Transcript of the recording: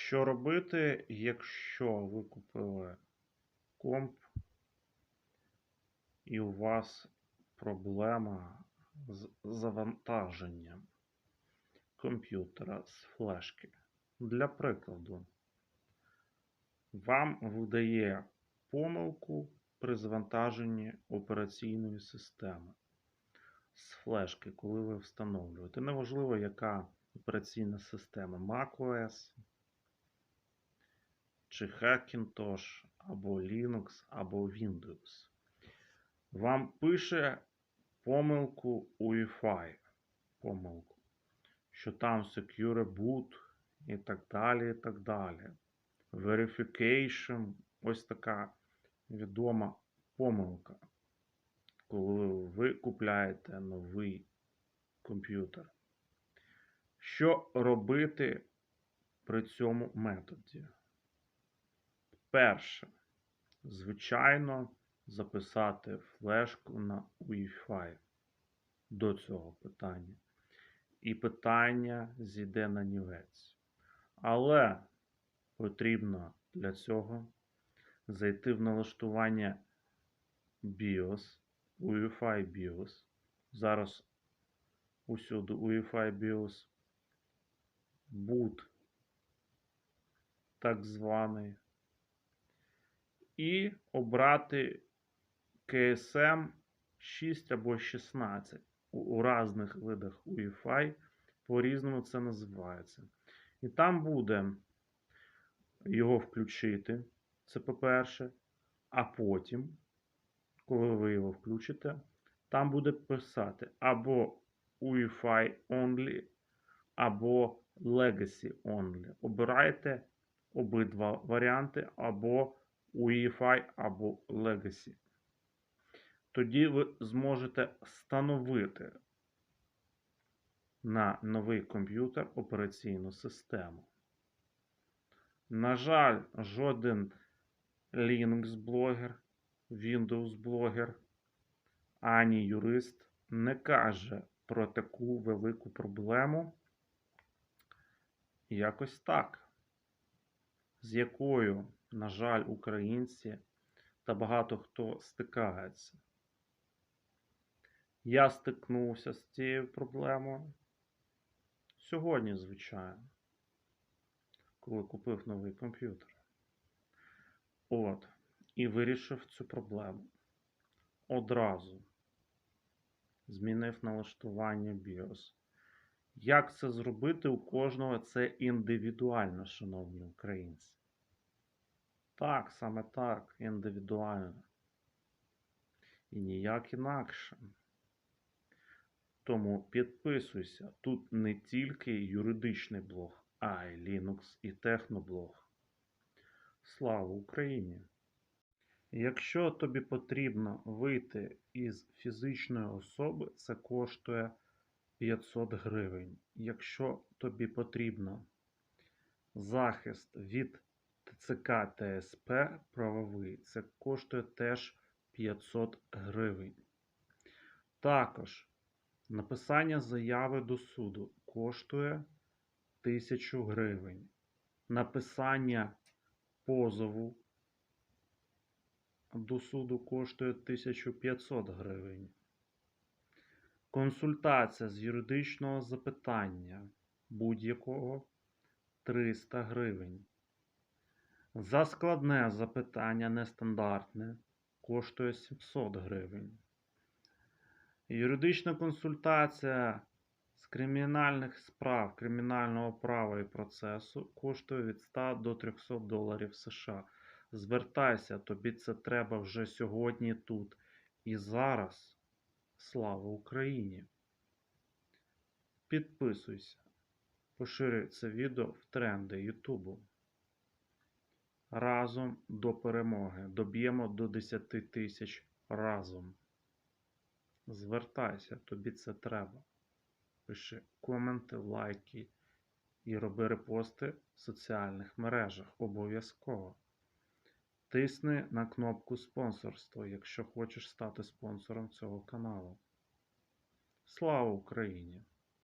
Що робити, якщо ви купили комп і у вас проблема з завантаженням комп'ютера з флешки? Для прикладу, вам видає помилку при завантаженні операційної системи з флешки, коли ви встановлюєте. Неважливо, яка операційна система macOS, чи Hackintosh, або Linux, або Windows. Вам пише помилку UEFI, помилку, що там Secure Boot і так далі, і так далі. Verification, ось така відома помилка, коли ви купляєте новий комп'ютер. Що робити при цьому методі? Перше, звичайно, записати флешку на Wi-Fi до цього питання. І питання зійде на нівець. Але потрібно для цього зайти в налаштування BIOS, UEFI BIOS. Зараз усюди UEFI BIOS. Boot так званий. І обрати KSM 6 або 16. У, у різних видах UEFI по-різному це називається. І там буде його включити. Це по-перше. А потім, коли ви його включите, там буде писати або UEFI Only, або Legacy Only. Обирайте обидва варіанти, або UEFI, або Legacy. Тоді ви зможете встановити на новий комп'ютер операційну систему. На жаль, жоден Linux-блогер, Windows-блогер, ані юрист не каже про таку велику проблему. Якось так, з якою, на жаль, українці та багато хто стикається. Я стикнувся з цією проблемою сьогодні, звичайно, коли купив новий комп'ютер. От, і вирішив цю проблему. Одразу змінив налаштування BIOS. Як це зробити у кожного це індивідуально, шановні українці. Так, саме так, індивідуально. І ніяк інакше. Тому підписуйся. Тут не тільки юридичний блог, а й Linux і техноблог. Слава Україні! Якщо тобі потрібно вийти із фізичної особи, це коштує 500 гривень. Якщо тобі потрібно захист від ТЦК ТСП правовий, це коштує теж 500 гривень. Також написання заяви до суду коштує 1000 гривень. Написання позову до суду коштує 1500 гривень. Консультація з юридичного запитання будь-якого 300 гривень. За складне запитання нестандартне коштує 700 гривень. Юридична консультація з кримінальних справ, кримінального права і процесу коштує від 100 до 300 доларів США. Звертайся, тобі це треба вже сьогодні тут і зараз. Слава Україні! Підписуйся, поширюй це відео в тренди Ютубу. Разом до перемоги. Доб'ємо до 10 тисяч разом. Звертайся, тобі це треба. Пиши коменти, лайки і роби репости в соціальних мережах. Обов'язково. Тисни на кнопку спонсорство, якщо хочеш стати спонсором цього каналу. Слава Україні!